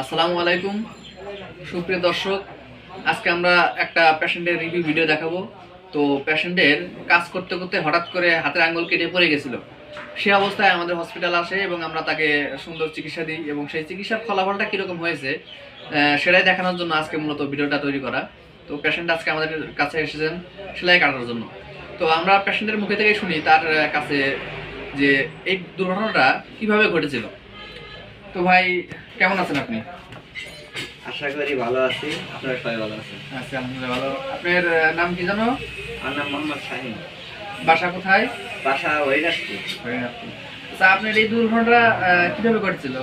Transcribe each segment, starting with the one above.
আসসালামু আলাইকুম। সুপ্রিয় দর্শক, আজকে আমরা একটা পেশেন্টের রিভিউ ভিডিও দেখাবো। তো পেশেন্টের কাজ করতে করতে হঠাৎ করে হাতের আঙ্গুল কেটে পড়ে গেছিল। সে অবস্থায় আমাদের হসপিটাল আসে এবং আমরা তাকে সুন্দর চিকিৎসা দিই এবং সেই চিকিৎসার ফলাফলটা কীরকম হয়েছে সেটাই দেখানোর জন্য আজকে মূলত ভিডিওটা তৈরি করা। তো পেশেন্ট আজকে আমাদের কাছে এসেছেন সেলাই কাটার জন্য। তো আমরা পেশেন্টের মুখে থেকে শুনি তার কাছে যে এই দুর্ঘটনাটা কীভাবে ঘটেছিল। তো ভাই কেমন আছেন আপনি? আশা করি ভালো আছি। আপনারা সবাই ভালো আছেন? আচ্ছা আলহামদুলিল্লাহ ভালো। আপনার নাম কি জানো? আমার নাম মোহাম্মদ শাহিন। বাসা কোথায়? বাসা হরিদাসপুর আচ্ছা আপনার এই দুর্ঘটনাটা আহ, কীভাবে ঘটেছিল?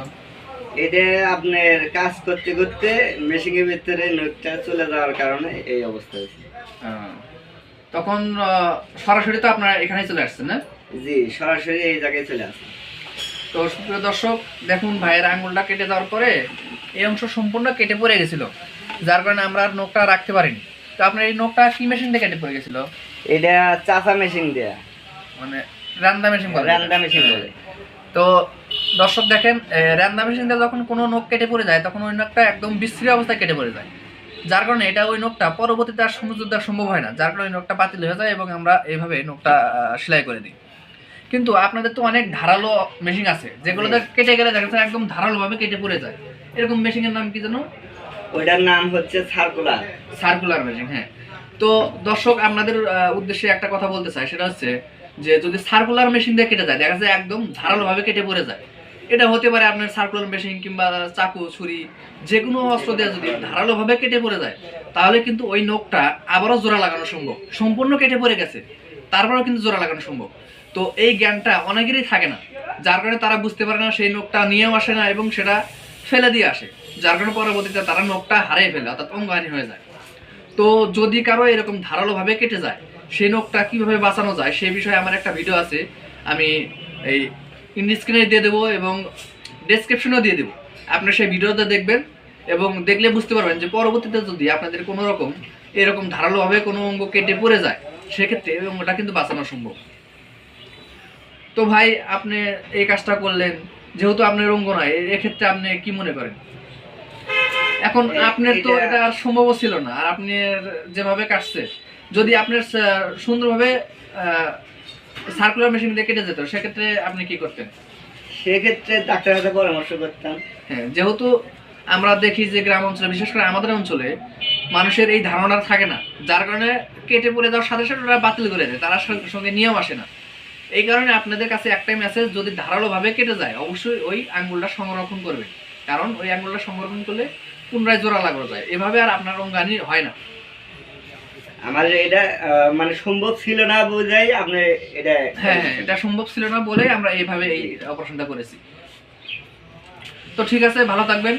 এটা আপনার কাজ করতে করতে মেশিনের ভিতরে নোটটা চলে যাওয়ার কারণে এই অবস্থা হয়েছে। তখন সরাসরি তো আপনার এখানে চলে আসছেন না? জি সরাসরি এই জায়গায় চলে আসে তো সুপ্রিয় দর্শক দেখুন ভাইয়ের আঙুলটা কেটে যাওয়ার পরে এই অংশ সম্পূর্ণ কেটে পড়ে গেছিল যার কারণে আমরা আর নখটা রাখতে পারিনি। তো আপনার এই নখটা কি মেশিন দিয়ে কেটে পড়ে গেছিল? এটা চাচা মেশিন দেয়া। মানে রান্দা মেশিন বলে রান্না মেশিন বলে তো দর্শক দেখেন রান্না মেশিন দিয়ে যখন কোনো নখ কেটে পড়ে যায় তখন ওই নখটা একদম বিশ্রী অবস্থায় কেটে পড়ে যায়। যার কারণে এটা ওই নখটা পরবর্তীতে আর সমুদ্র দেওয়া সম্ভব হয় না। যার কারণে ওই নখটা বাতিল হয়ে যায় এবং আমরা এইভাবে নখটা সেলাই করে দিই। কিন্তু আপনাদের তো অনেক ধারালো মেশিন আছে যেগুলোতে কেটে গেলে দেখা যায় একদম ধারালোভাবে কেটে পড়ে যায়। এরকম মেশিনের নাম কি জানো ওইটার নাম হচ্ছে সার্কুলার সার্কুলার মেশিন হ্যাঁ। তো দর্শক আপনাদের উদ্দেশ্যে একটা কথা বলতে চাই সেটা হচ্ছে যে যদি সার্কুলার মেশিন দিয়ে কেটে যায় দেখা যায় একদম ধারালোভাবে কেটে পড়ে যায়। এটা হতে পারে আপনার সার্কুলার মেশিন কিংবা চাকু ছুরি যে কোনো অস্ত্র দিয়ে যদি ধারালোভাবে কেটে পড়ে যায় তাহলে কিন্তু ওই নখটা আবারও জোড়া লাগানো সম্ভব। সম্পূর্ণ কেটে পড়ে গেছে। তারপরেও কিন্তু জোড়া লাগানো সম্ভব। তো এই জ্ঞানটা অনেকেরই থাকে না, যার কারণে তারা বুঝতে পারে না সেই নখটা নিয়েও আসে না এবং সেটা ফেলে দিয়ে আসে। যার কারণে পরবর্তীতে তারা নখটা হারিয়ে ফেলে, অর্থাৎ অঙ্গহানি হয়ে যায়। তো যদি কারও এরকম ধারালোভাবে কেটে যায়, সেই নখটা কীভাবে বাঁচানো যায় সেই বিষয়ে আমার একটা ভিডিও আছে, আমি এই স্ক্রিনে দিয়ে দেবো এবং ডেসক্রিপশনেও দিয়ে দেবো। আপনি সেই ভিডিওটা দেখবেন এবং দেখলে বুঝতে পারবেন যে পরবর্তীতে যদি আপনাদের কোনো রকম এরকম ধারালোভাবে কোনো অঙ্গ কেটে পড়ে যায় সেক্ষেত্রে এই অঙ্গটা কিন্তু বাঁচানো সম্ভব। তো ভাই আপনি এই কাজটা করলেন যেহেতু আপনার অঙ্গ নয় এক্ষেত্রে আপনি কি মনে করেন? এখন আপনার তো এটা- এটা আর সম্ভব ছিল না আর আপনি যেভাবে কাটছে যদি আপনার সুন্দরভাবে সার্কুলার মেশিন দিয়ে কেটে যেত সেক্ষেত্রে আপনি কি করতেন? সেক্ষেত্রে ডাক্তারের সাথে পরামর্শ করতাম। হ্যাঁ যেহেতু আমরা দেখি যে গ্রাম অঞ্চলে বিশেষ করে আমাদের অঞ্চলে মানুষের এই ধারণা থাকে না। যার কারণে কেটে পড়ে যাওয়ার সাথে সাথে ওরা বাতিল করে দেয়। তারা সঙ্গে- নিয়ম আসে না। এই কারণে আপনাদের কাছে একটাই মেসেজ যদি ধারালোভাবে কেটে যায় অবশ্যই ওই আঙ্গুলটা সংরক্ষণ করবে কারণ ওই আঙ্গুলটা সংরক্ষণ করলে পুনরায় জোড়া লাগানো যায়। এভাবে আর আপনার অঙ্গানি হয় না। আমার এটা মানে সম্ভব ছিল না বোঝাই আপনি এটা হ্যাঁ হ্যাঁ এটা সম্ভব ছিল না বলেই আমরা এইভাবে এই অপারেশনটা করেছি। তো ঠিক আছে ভালো থাকবেন।